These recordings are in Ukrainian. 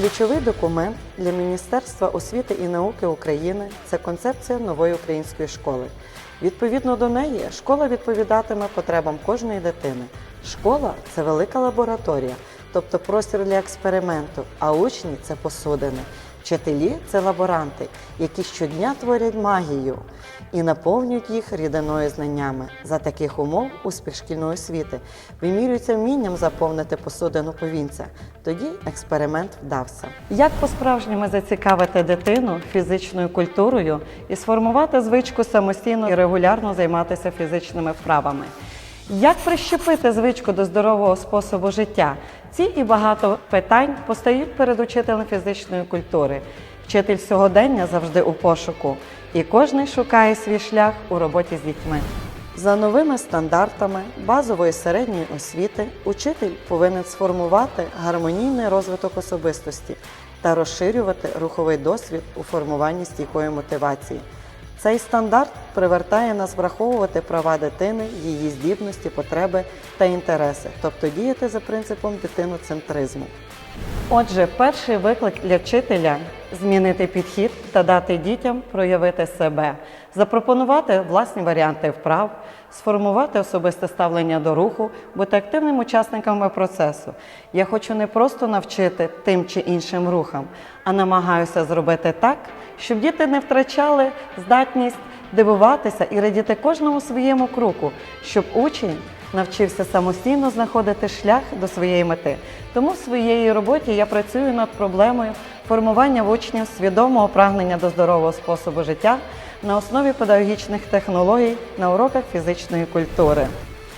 Ключовий документ для Міністерства освіти і науки України це концепція нової української школи. Відповідно до неї, школа відповідатиме потребам кожної дитини. Школа це велика лабораторія, тобто простір для експерименту, а учні це посудини. Вчителі це лаборанти, які щодня творять магію і наповнюють їх рідиною знаннями. За таких умов успіх шкільної освіти вимірюється вмінням заповнити посудину повінця. Тоді експеримент вдався. Як по-справжньому зацікавити дитину фізичною культурою і сформувати звичку самостійно і регулярно займатися фізичними вправами? Як прищепити звичку до здорового способу життя? Ці і багато питань постають перед учителем фізичної культури. Вчитель сьогодення завжди у пошуку, і кожний шукає свій шлях у роботі з дітьми. За новими стандартами базової середньої освіти учитель повинен сформувати гармонійний розвиток особистості та розширювати руховий досвід у формуванні стійкої мотивації. Цей стандарт привертає нас враховувати права дитини, її здібності, потреби та інтереси, тобто діяти за принципом дитиноцентризму. Отже, перший виклик для вчителя змінити підхід та дати дітям проявити себе, запропонувати власні варіанти вправ, сформувати особисте ставлення до руху, бути активним учасниками процесу. Я хочу не просто навчити тим чи іншим рухам, а намагаюся зробити так, щоб діти не втрачали здатність дивуватися і радіти кожному своєму кроку, щоб учень навчився самостійно знаходити шлях до своєї мети. Тому в своїй роботі я працюю над проблемою формування в учнів свідомого прагнення до здорового способу життя на основі педагогічних технологій на уроках фізичної культури.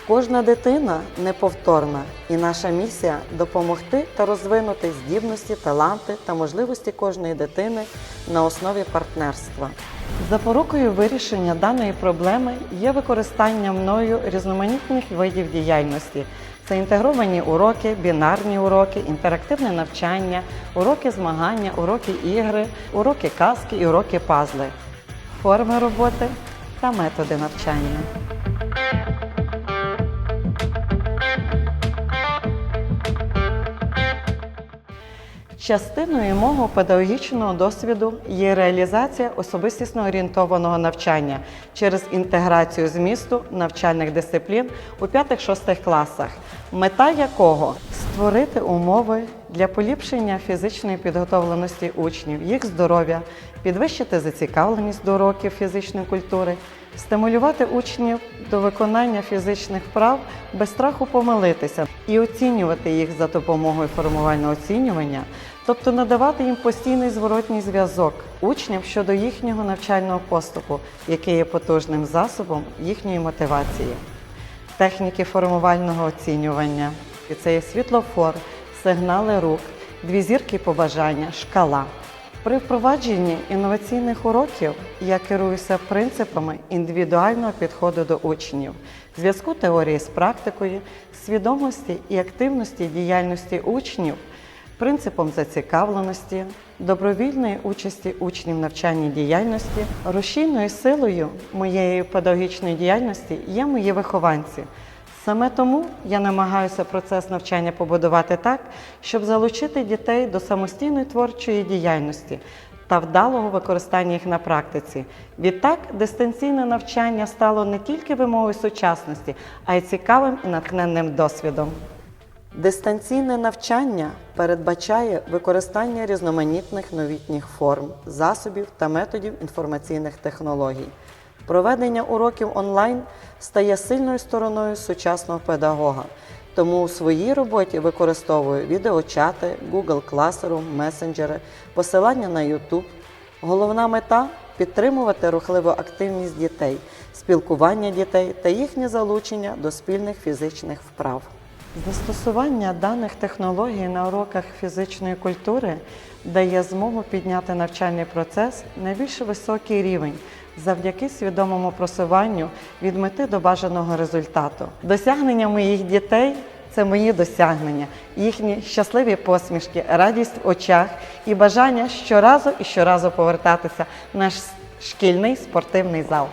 Кожна дитина неповторна, і наша місія допомогти та розвинути здібності, таланти та можливості кожної дитини на основі партнерства. Запорукою вирішення даної проблеми є використання мною різноманітних видів діяльності. Це інтегровані уроки, бінарні уроки, інтерактивне навчання, уроки змагання, уроки ігри, уроки казки і уроки пазли, форми роботи та методи навчання. Частиною мого педагогічного досвіду є реалізація особистісно орієнтованого навчання через інтеграцію змісту навчальних дисциплін у 5-6 класах, мета якого створити умови для поліпшення фізичної підготовленості учнів, їх здоров'я, підвищити зацікавленість до уроків фізичної культури, стимулювати учнів до виконання фізичних вправ без страху помилитися і оцінювати їх за допомогою формувального оцінювання, тобто надавати їм постійний зворотній зв'язок учням щодо їхнього навчального поступу, який є потужним засобом їхньої мотивації. Техніки формувального оцінювання це є світлофор, сигнали рук, дві зірки побажання, шкала. При впровадженні інноваційних уроків я керуюся принципами індивідуального підходу до учнів, зв'язку теорії з практикою, свідомості і активності діяльності учнів, принципом зацікавленості, добровільної участі учнів в навчальній діяльності, рушійною силою моєї педагогічної діяльності є мої вихованці. Саме тому я намагаюся процес навчання побудувати так, щоб залучити дітей до самостійної творчої діяльності та вдалого використання їх на практиці. Відтак, дистанційне навчання стало не тільки вимогою сучасності, а й цікавим і натхненним досвідом. Дистанційне навчання передбачає використання різноманітних новітніх форм, засобів та методів інформаційних технологій. Проведення уроків онлайн стає сильною стороною сучасного педагога, тому у своїй роботі використовую відеочати, Google Classroom, месенджери, посилання на YouTube. Головна мета підтримувати рухливу активність дітей, спілкування дітей та їхнє залучення до спільних фізичних вправ. Застосування даних технологій на уроках фізичної культури дає змогу підняти навчальний процес на більш високий рівень завдяки свідомому просуванню від мети до бажаного результату. Досягнення моїх дітей це мої досягнення, їхні щасливі посмішки, радість в очах і бажання щоразу і щоразу повертатися в наш шкільний спортивний зал.